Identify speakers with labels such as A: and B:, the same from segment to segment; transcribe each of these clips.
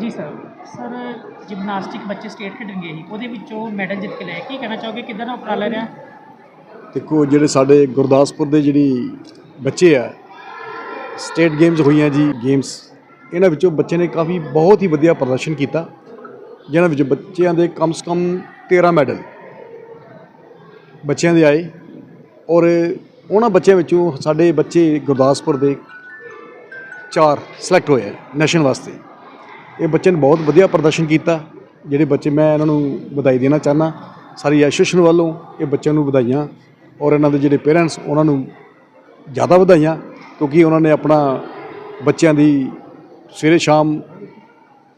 A: ਜੀ sir. Sir gymnastic ਬੱਚੇ state ਖੇਡਣ ਗਏ ਸੀ ਉਹਦੇ ਵਿੱਚੋਂ ਮੈਡਲ ਜਿੱਤ ਕੇ ਲਿਆ ਕੀ ਕਹਿਣਾ ਚਾਹੋਗੇ? ਕਿੱਦਾਂ ਦਾ ਉਪਰਾਲਾ ਰਿਹਾ?
B: ਦੇਖੋ ਜਿਹੜੇ ਸਾਡੇ ਗੁਰਦਾਸਪੁਰ ਦੇ ਜਿਹੜੀ ਬੱਚੇ ਆ ਸਟੇਟ ਗੇਮਸ ਹੋਈਆਂ ਜੀ ਗੇਮਸ ਇਹਨਾਂ ਵਿੱਚੋਂ ਬੱਚੇ ਨੇ ਕਾਫੀ ਬਹੁਤ ਹੀ ਵਧੀਆ ਪ੍ਰਦਰਸ਼ਨ ਕੀਤਾ ਜਿਨ੍ਹਾਂ ਵਿੱਚ ਬੱਚਿਆਂ ਦੇ ਕਮ ਸੇ ਕਮ 13 ਮੈਡਲ ਬੱਚਿਆਂ ਦੇ ਆਏ ਔਰ ਉਹਨਾਂ ਬੱਚਿਆਂ ਵਿੱਚੋਂ ਸਾਡੇ ਬੱਚੇ ਗੁਰਦਾਸਪੁਰ ਦੇ ਚਾਰ ਸਿਲੈਕਟ ਹੋਏ ਨੈਸ਼ਨਲ ਵਾਸਤੇ। ਇਹ ਬੱਚੇ ਨੇ ਬਹੁਤ ਵਧੀਆ ਪ੍ਰਦਰਸ਼ਨ ਕੀਤਾ, ਜਿਹੜੇ ਬੱਚੇ ਮੈਂ ਇਹਨਾਂ ਨੂੰ ਵਧਾਈ ਦੇਣਾ ਚਾਹੁੰਦਾ, ਸਾਰੀ ਐਸੋਸੀਏਸ਼ਨ ਵੱਲੋਂ ਇਹ ਬੱਚਿਆਂ ਨੂੰ ਵਧਾਈਆਂ ਔਰ ਇਹਨਾਂ ਦੇ ਜਿਹੜੇ ਪੇਰੈਂਟਸ ਉਹਨਾਂ ਨੂੰ ਜ਼ਿਆਦਾ ਵਧਾਈਆਂ, ਕਿਉਂਕਿ ਉਹਨਾਂ ਨੇ ਆਪਣਾ ਬੱਚਿਆਂ ਦੀ ਸਵੇਰੇ ਸ਼ਾਮ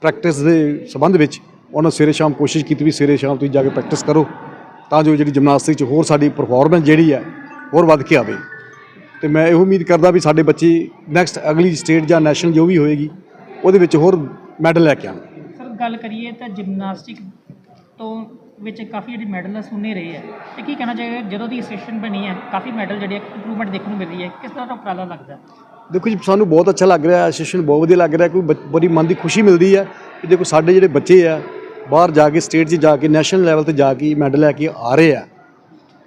B: ਪ੍ਰੈਕਟਿਸ ਦੇ ਸੰਬੰਧ ਵਿੱਚ ਉਹਨਾਂ ਸਵੇਰੇ ਸ਼ਾਮ ਕੋਸ਼ਿਸ਼ ਕੀਤੀ ਵੀ ਸਵੇਰੇ ਸ਼ਾਮ ਤੁਸੀਂ ਜਾ ਕੇ ਪ੍ਰੈਕਟਿਸ ਕਰੋ, ਤਾਂ ਜੋ ਜਿਹੜੀ ਜਿਮਨਾਸਟਿਕ 'ਚ ਹੋਰ ਸਾਡੀ ਪਰਫਾਰਮੈਂਸ ਜਿਹੜੀ ਹੈ, ਹੋਰ ਵੱਧ ਕੇ ਆਵੇ। ਤੇ ਮੈਂ ਇਹੋ ਉਮੀਦ ਕਰਦਾ ਵੀ ਸਾਡੇ ਬੱਚੇ ਨੈਕਸਟ ਅਗਲੀ ਸਟੇਟ ਜਾਂ ਨੈਸ਼ਨਲ ਜੋ ਵੀ ਹੋਏਗੀ ਉਹਦੇ ਵਿੱਚ ਹੋਰ ਮੈਡਲ ਲੈ ਕੇ ਆਉਣ।
A: ਸਰ ਗੱਲ ਕਰੀਏ ਤਾਂ ਜਿਮਨਾਸਟਿਕ ਤੋਂ ਵਿੱਚ ਕਾਫੀ ਜਿਹੜੇ ਮੈਡਲ ਸੁਣੇ ਰਹੇ ਆ। ਤੇ ਕੀ ਕਹਿਣਾ ਚਾਹੀਦਾ ਜਦੋਂ ਦੀ ਐਸੋਸੀਏਸ਼ਨ ਬਣੀ ਹੈ ਕਾਫੀ ਮੈਡਲ ਜਿਹੜੇ ਇੰਪਰੂਵਮੈਂਟ ਦੇਖਣ ਨੂੰ ਮਿਲ ਰਹੀ ਹੈ ਕਿਸ ਤਰ੍ਹਾਂ ਦਾ ਉਪਰਾਲਾ ਲੱਗਦਾ?
B: ਦੇਖੋ ਜੀ ਸਾਨੂੰ ਬਹੁਤ ਅੱਛਾ ਲੱਗ ਰਿਹਾ ਐਸੋਸੀਏਸ਼ਨ ਬਹੁਤ ਵਧੀਆ ਲੱਗ ਰਿਹਾ ਕੋਈ ਬੜੀ ਮਨ ਦੀ ਖੁਸ਼ੀ ਮਿਲਦੀ ਹੈ ਕਿ ਦੇਖੋ ਸਾਡੇ ਜਿਹੜੇ ਬੱਚੇ ਆ ਬਾਹਰ ਜਾ ਕੇ ਸਟੇਟ 'ਚ ਜਾ ਕੇ ਨੈਸ਼ਨਲ ਲੈਵਲ ਤੇ ਜਾ ਕੇ ਮੈਡਲ ਲੈ ਕੇ ਆ ਰਹੇ ਆ।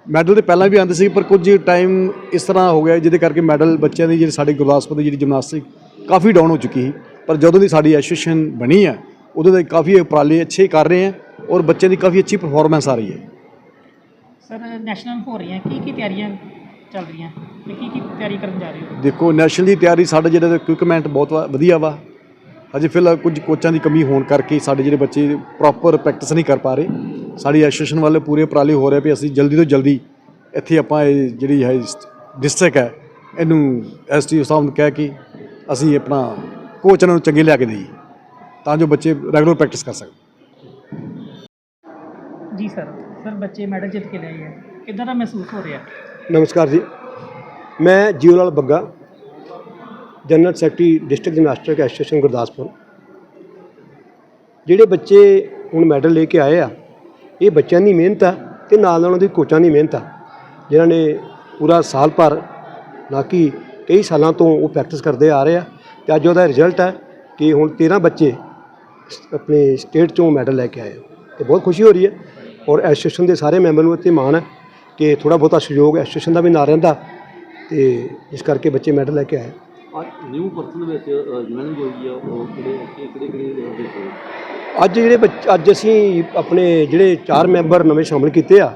B: ਮੈਡਲ ਤੇ ਪਹਿਲਾਂ ਵੀ ਆਉਂਦੇ ਸੀ ਪਰ ਕੁਝ ਟਾਈਮ ਇਸ ਤਰ੍ਹਾਂ ਹੋ ਗਿਆ ਜਿਹਦੇ ਕਰਕੇ ਮੈਡਲ ਬੱਚਿਆਂ ਦੀ ਜਿਹੜੀ ਸਾਡੇ ਗੁਰਦਾਸਪੁਰ ਦੀ ਜਿਹੜੀ ਜਿਮਨਾਸਟਿਕ ਕਾਫੀ ਡਾਊਨ ਹੋ ਚੁੱਕੀ ਸੀ। ਪਰ ਜਦੋਂ ਦੀ ਸਾਡੀ ਐਸੋਸੀਏਸ਼ਨ ਬਣੀ ਹੈ ਉਦੋਂ ਦੇ ਕਾਫੀ ਉਪਰਾਲੇ ਅੱਛੇ ਕਰ ਰਹੇ ਆ ਔਰ ਬੱਚਿਆਂ ਦੀ ਕਾਫੀ ਅੱਛੀ ਪਰਫਾਰਮੈਂਸ ਆ ਰਹੀ ਹੈ।
A: ਸਰ ਨੈਸ਼ਨਲ ਹੋ ਰਹੀਆਂ ਕੀ ਕੀ ਤਿਆਰੀਆਂ ਚੱਲ ਰਹੀਆਂ? ਤੇ ਕੀ ਕੀ ਤਿਆਰੀ ਕਰਨ ਜਾ ਰਹੇ ਹੋ?
B: ਦੇਖੋ ਨੈਸ਼ਨਲ ਦੀ ਤਿਆਰੀ ਸਾਡੇ ਜਿਹੜੇ ਇਕਵਿਪਮੈਂਟ ਬਹੁਤ ਵਧੀਆ ਵਾ। ਹਜੇ ਫਿਲਹਾਲ ਕੁਝ ਕੋਚਾਂ ਦੀ ਕਮੀ ਹੋਣ ਕਰਕੇ ਸਾਡੇ ਜਿਹੜੇ ਬੱਚੇ ਪ੍ਰੋਪਰ ਪ੍ਰੈਕਟਿਸ ਨਹੀਂ ਕਰ ਪਾ ਰਹੇ। ਸਾਡੀ ਐਸੋਸੀਏਸ਼ਨ ਵਾਲੇ ਪੂਰੇ ਉਪਰਾਲੇ ਹੋ ਰਹੇ ਵੀ ਅਸੀਂ ਜਲਦੀ ਤੋਂ ਜਲਦੀ ਇੱਥੇ ਆਪਾਂ ਇਹ ਜਿਹੜੀ ਹੈ ਡਿਸਟ੍ਰਿਕਟ ਹੈ ਇਹਨੂੰ ਐਸਟੀਓ ਸਾਹਿਬ ਨੂੰ ਕਹਿ ਕੇ ਅਸੀਂ ਆਪਣਾ ਕੋਚ ਇਹਨਾਂ ਨੂੰ ਚੰਗੇ ਲਿਆ ਕੇ ਦੇਈਏ ਤਾਂ ਜੋ ਬੱਚੇ ਰੈਗੂਲਰ ਪ੍ਰੈਕਟਿਸ ਕਰ ਸਕਣ।
A: ਜੀ ਸਰ ਸਰ ਬੱਚੇ ਮੈਡਲ ਜਿੱਤ ਕੇ ਲਿਆਏ ਆ ਕਿੱਦਾਂ ਦਾ ਮਹਿਸੂਸ ਹੋ ਰਿਹਾ?
C: ਨਮਸਕਾਰ ਜੀ। ਮੈਂ Jio Lal Bagga general secretary district gymnastics association Gurdaspur. ਜਿਹੜੇ ਬੱਚੇ ਹੁਣ ਮੈਡਲ ਲੈ ਕੇ ਆਏ ਆ ਇਹ ਬੱਚਿਆਂ ਦੀ ਮਿਹਨਤ ਆ ਤੇ ਨਾਲ ਨਾਲ ਉਹਨਾਂ ਦੀ ਕੋਚਾਂ ਦੀ ਮਿਹਨਤ ਆ। ਜਿਨ੍ਹਾਂ ਨੇ ਪੂਰਾ ਸਾਲ ਭਰ, ਨਾ ਕਿ ਕਈ ਸਾਲਾਂ ਤੋਂ ਉਹ ਪ੍ਰੈਕਟਿਸ ਕਰਦੇ ਆ ਰਹੇ ਆ ਤੇ ਅੱਜ ਉਹਦਾ ਰਿਜ਼ਲਟ ਹੈ ਕਿ ਹੁਣ 13 ਬੱਚੇ ਆਪਣੇ ਸਟੇਟ ਚੋਂ ਮੈਡਲ ਲੈ ਕੇ ਆਏ ਆ। ਤੇ ਬਹੁਤ ਖੁਸ਼ੀ ਹੋ ਰਹੀ ਹੈ ਔਰ ਐਸੋਸੀਏਸ਼ਨ ਦੇ ਸਾਰੇ ਮੈਂਬਰ ਨੂੰ ਇੱਥੇ ਮਾਣ ਹੈ ਕਿ ਥੋੜਾ ਬਹੁਤਾ ਸਹਿਯੋਗ ਐਸੋਸੀਏਸ਼ਨ ਦਾ ਵੀ ਨਾਲ ਰਹਿੰਦਾ ਤੇ ਇਸ ਕਰਕੇ ਬੱਚੇ ਮੈਡਲ ਲੈ ਕੇ ਆਏ
D: ਨਿਊ ਪਰਸਨ ਵਿੱਚ ਜੁਆਇਨਿੰਗ ਹੋਈ ਆ, ਉਹ ਕਿਹੜੇ ਕਿਹੜੇ ਕਿਹੜੇ?
C: ਅੱਜ ਜਿਹੜੇ ਅੱਜ ਅਸੀਂ ਆਪਣੇ ਜਿਹੜੇ ਚਾਰ ਮੈਂਬਰ ਨਵੇਂ ਸ਼ਾਮਲ ਕੀਤੇ ਆ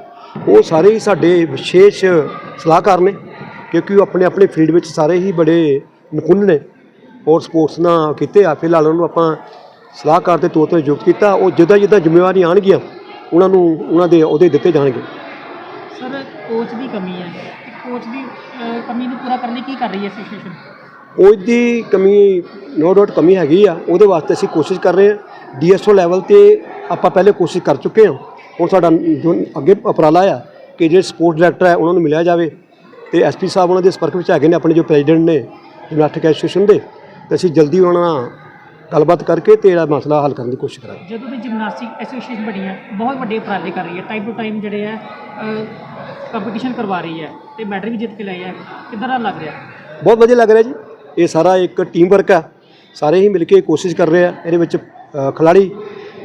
C: ਉਹ ਸਾਰੇ ਹੀ ਸਾਡੇ ਵਿਸ਼ੇਸ਼ ਸਲਾਹਕਾਰ ਨੇ ਕਿਉਂਕਿ ਉਹ ਆਪਣੇ ਆਪਣੇ ਫੀਲਡ ਵਿੱਚ ਸਾਰੇ ਹੀ ਬੜੇ ਨਿਪੁੰਨ ਨੇ ਔਰ ਸਪੋਰਟਸ ਨਾਲ ਕੀਤੇ ਆ। ਫਿਲਹਾਲ ਉਹਨਾਂ ਨੂੰ ਆਪਾਂ ਸਲਾਹਕਾਰ ਦੇ ਤੌਰ ਤੇ ਨਿਯੁਕਤ ਕੀਤਾ ਉਹ ਜਿੱਦਾਂ ਜਿੱਦਾਂ ਜ਼ਿੰਮੇਵਾਰੀ ਆਣਗੀਆਂ ਉਹਨਾਂ ਨੂੰ ਉਹਨਾਂ ਦੇ ਅਹੁਦੇ ਦਿੱਤੇ ਜਾਣਗੇ।
A: ਸਰ ਕੋਚ ਦੀ ਕਮੀ ਹੈ। ਕੋਚ ਦੀ ਕਮੀ ਨੂੰ ਪੂਰਾ ਕਰਨ ਲਈ ਕੀ ਕਰ ਰਹੀ ਹੈ ਐਸੋਸੀਏਸ਼ਨ
C: ਕੋਚ ਦੀ ਕਮੀ ਨੋ ਡਾਊਟ ਕਮੀ ਹੈਗੀ ਆ ਉਹਦੇ ਵਾਸਤੇ ਅਸੀਂ ਕੋਸ਼ਿਸ਼ ਕਰ ਰਹੇ ਹਾਂ। ਡੀਐਸਓ ਲੈਵਲ ਤੇ ਆਪਾਂ ਪਹਿਲੇ ਕੋਸ਼ਿਸ਼ ਕਰ ਚੁੱਕੇ ਹਾਂ। ਹੁਣ ਸਾਡਾ ਜੋ ਅੱਗੇ ਉਪਰਾਲਾ ਆ ਕਿ ਜਿਹੜੇ ਸਪੋਰਟ ਡਾਇਰੈਕਟਰ ਹੈ ਉਹਨਾਂ ਨੂੰ ਮਿਲਿਆ ਜਾਵੇ। ਤੇ ਐਸਪੀ ਸਾਹਿਬ ਉਹਨਾਂ ਦੇ ਸੰਪਰਕ ਵਿੱਚ ਹੈਗੇ ਨੇ ਆਪਣੇ ਜੋ ਪ੍ਰੈਜ਼ੀਡੈਂਟ ਨੇ ਜਿਮਨਾਸਟਿਕ ਐਸੋਸੀਏਸ਼ਨ ਦੇ। ਤੇ ਅਸੀਂ ਜਲਦੀ ਉਹਨਾਂ ਨਾਲ ਗੱਲਬਾਤ ਕਰਕੇ ਤੇ ਇਹਦਾ ਮਸਲਾ ਹੱਲ ਕਰਨ ਦੀ ਕੋਸ਼ਿਸ਼ ਕਰਾਂਗੇ।
A: ਜਦੋਂ ਦੀ ਜਿਮਨਾਸਟਿਕ ਐਸੋਸੀਏਸ਼ਨ ਬਣੀ ਹੈ ਬਹੁਤ ਵੱਡੇ ਉਪਰਾਲੇ ਕਰ ਰਹੀ ਹੈ ਟਾਈਮ ਟੂ ਟਾਈਮ ਜਿਹੜੇ ਹੈ ਕੰਪੀਟੀਸ਼ਨ ਕਰਵਾ ਰਹੀ ਹੈ ਤੇ ਮੈਡਲ ਵੀ ਜਿੱਤ ਕੇ ਲਈ ਹੈ ਕਿੱਦਾਂ ਦਾ ਲੱਗ ਰਿਹਾ?
C: ਬਹੁਤ ਵਧੀਆ ਲੱਗ ਰਿਹਾ ਜੀ। ਇਹ ਸਾਰਾ ਇੱਕ ਟੀਮ ਵਰਕ ਹੈ ਸਾਰੇ ਹੀ ਮਿਲ ਕੇ ਕੋਸ਼ਿਸ਼ ਕਰ ਰਹੇ ਆ। ਇਹਦੇ ਵਿੱਚ ਖਿਲਾੜੀ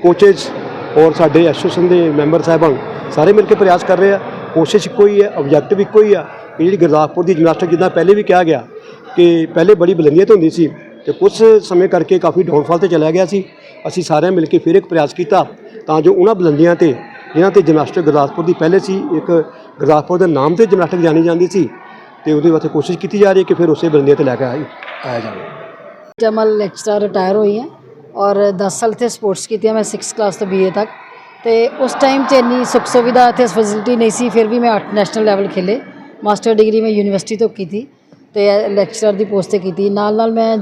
C: ਕੋਚੇਸ ਔਰ ਸਾਡੇ ਐਸੋਸੀਏਸ਼ਨ ਦੇ ਮੈਂਬਰ ਸਾਹਿਬਾਨ ਸਾਰੇ ਮਿਲ ਕੇ ਪ੍ਰਯਾਸ ਕਰ ਰਹੇ ਆ। ਕੋਸ਼ਿਸ਼ ਇੱਕੋ ਹੀ ਹੈ ਆਬਜੈਕਟਿਵ ਇੱਕੋ ਹੀ ਆ। ਕਿ ਜਿਹੜੀ ਗੁਰਦਾਸਪੁਰ ਦੀ ਜਿਮਨਾਸਟਿਕ ਜਿੱਦਾਂ ਪਹਿਲੇ ਵੀ ਕਿਹਾ ਗਿਆ ਕਿ ਪਹਿਲੇ ਬੜੀ ਬੁਲੰਦੀਆਂ ਤੇ ਹੁੰਦੀ ਸੀ ਤੇ ਕੁਝ ਸਮੇਂ ਕਰਕੇ ਕਾਫੀ ਡਾਊਨਫਾਲ ਤੇ ਚਲਾ ਗਿਆ ਸੀ। ਅਸੀਂ ਸਾਰਿਆਂ ਮਿਲ ਕੇ ਫਿਰ ਇੱਕ ਪ੍ਰਯਾਸ ਕੀਤਾ ਤਾਂ ਜੋ ਉਹਨਾਂ ਬੁਲੰਦੀਆਂ ਤੇ ਜਿਨ੍ਹਾਂ ਤੇ ਜਿਮਨਾਸਟਿਕ ਗੁਰਦਾਸਪੁਰ ਦੀ ਪਹਿਲੇ ਸੀ, ਇੱਕ ਗੁਰਦਾਸਪੁਰ ਦੇ ਨਾਮ ਤੇ ਜਿਮਨਾਸਟਿਕ ਜਾਣੀ ਜਾਂਦੀ ਸੀ ਤੇ ਉਹਦੇ ਵਾਸਤੇ ਕੋਸ਼ਿਸ਼ ਕੀਤੀ ਜਾ ਰਹੀ ਹੈ ਕਿ ਫਿਰ ਉਸੇ ਬੁਲੰਦੀਆਂ ਤੇ ਲੈ ਕੇ ਆਈ- ਆਇਆ ਜਾਵੇ।
E: ਜਮਲ ਲੈਕਚਰਰ ਰਿਟਾਇਰ ਹੋਈ ਹੈ। ਔਰ 10 ਸਾਲ ਇੱਥੇ ਸਪੋਰਟਸ ਕੀਤੀਆਂ ਮੈਂ 6 ਕਲਾਸ ਤੋਂ ਬੀਏ ਤੱਕ। ਤੇ ਉਸ ਟਾਈਮ 'ਚ ਇੰਨੀ ਸੁੱਖ ਸੁਵਿਧਾ ਇੱਥੇ ਫੈਸਿਲਿਟੀ ਨਹੀਂ ਸੀ, ਫਿਰ ਵੀ ਮੈਂ 8 ਨੈਸ਼ਨਲ ਲੈਵਲ ਖੇਲੇ। ਮਾਸਟਰ ਡਿਗਰੀ ਮੈਂ ਯੂਨੀਵਰਸਿਟੀ ਤੋਂ ਕੀਤੀ ਤੇ ਲੈਕਚਰਰ ਦੀ ਪੋਸਟ ਤੇ ਕੀਤੀ। ਨਾਲ ਨਾਲ ਮੈਂ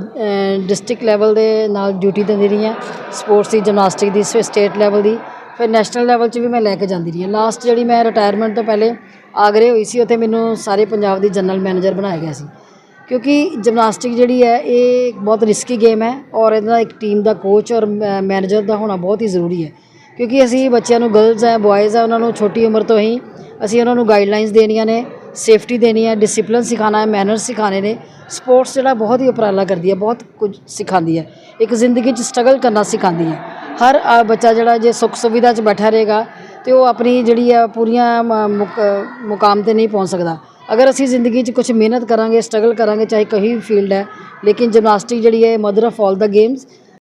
E: ਡਿਸਟ੍ਰਿਕਟ ਲੈਵਲ ਦੇ ਨਾਲ ਡਿਊਟੀ ਦਿੰਦੀ ਰਹੀ ਹਾਂ ਸਪੋਰਟਸ ਦੀ ਜਿਮਨਾਸਟਿਕ ਦੀ ਸਟੇਟ ਲੈਵਲ ਦੀ। ਫਿਰ ਨੈਸ਼ਨਲ ਲੈਵਲ 'ਚ ਵੀ ਮੈਂ ਲੈ ਕੇ ਜਾਂਦੀ ਰਹੀ ਹਾਂ। ਲਾਸਟ ਜਿਹੜੀ ਮੈਂ ਰਿਟਾਇਰਮੈਂਟ ਤੋਂ ਪਹਿਲੇ ਆਗਰੇ ਹੋਈ ਸੀ, ਉੱਥੇ ਮੈਨੂੰ ਸਾਰੇ ਪੰਜਾਬ ਦੀ ਜਨਰਲ ਮੈਨੇਜਰ ਬਣਾਇਆ ਗਿਆ ਸੀ। ਕਿਉਂਕਿ ਜਿਮਨਾਸਟਿਕ ਜਿਹੜੀ ਹੈ, ਇਹ ਬਹੁਤ ਰਿਸਕੀ ਗੇਮ ਹੈ ਔਰ ਇਹਦਾ ਇੱਕ ਟੀਮ ਦਾ ਕੋਚ ਔਰ ਮੈਨੇਜਰ ਦਾ ਹੋਣਾ ਬਹੁਤ ਹੀ ਜ਼ਰੂਰੀ ਹੈ। ਕਿਉਂਕਿ ਅਸੀਂ ਬੱਚਿਆਂ ਨੂੰ ਗਰਲਸ ਹੈ ਬॉयਜ਼ ਹੈ, ਉਹਨਾਂ ਨੂੰ ਛੋਟੀ ਉਮਰ ਤੋਂ ਹੀ ਅਸੀਂ ਉਹਨਾਂ ਨੂੰ ਗਾਈਡਲਾਈਨਸ ਦੇਣੀਆਂ ਨੇ ਸੇਫਟੀ ਦੇਣੀ ਹੈ ਡਿਸਪਲਿਨ ਸਿਖਾਉਣਾ ਹੈ ਮੈਨਰਸ ਸਿਖਾਣੇ ਨੇ ਸਪੋਰਟਸ ਜਿਹੜਾ ਬਹੁਤ ਹੀ ਉਪਰਾਲਾ ਕਰਦੀ ਹੈ, ਬਹੁਤ ਕੁਝ ਸਿਖਾਉਂਦੀ ਹੈ, ਇੱਕ ਜ਼ਿੰਦਗੀ 'ਚ ਸਟਰਗਲ ਕਰਨਾ ਸਿਖਾਉਂਦੀ ਹੈ। ਹਰ ਬੱਚਾ ਜਿਹੜਾ ਜੇ ਸੁੱਖ ਸੁਵਿਧਾ 'ਚ ਬੈਠਾ ਰਹੇਗਾ ਤੇ ਉਹ ਆਪਣੀ ਜਿਹੜੀ ਆ ਪੂਰੀਆਂ ਮ- ਮੁਕ- ਮੁਕਾਮ ਤੇ ਨਹੀਂ ਪਹੁੰਚ ਸਕਦਾ। ਅਗਰ ਅਸੀਂ ਜ਼ਿੰਦਗੀ 'ਚ ਕੁਝ ਮਿਹਨਤ ਕਰਾਂਗੇ ਸਟਰਗਲ ਕਰਾਂਗੇ, ਚਾਹੇ ਕੋਈ ਵੀ ਫੀਲਡ ਹੈ, ਲੇਕਿਨ ਜਿਮਨਾਸਟਿਕ ਜਿਹੜੀ ਹੈ ਮਦਰ ਆਫ ਆਲ ਦਾ ਗੇਮਸ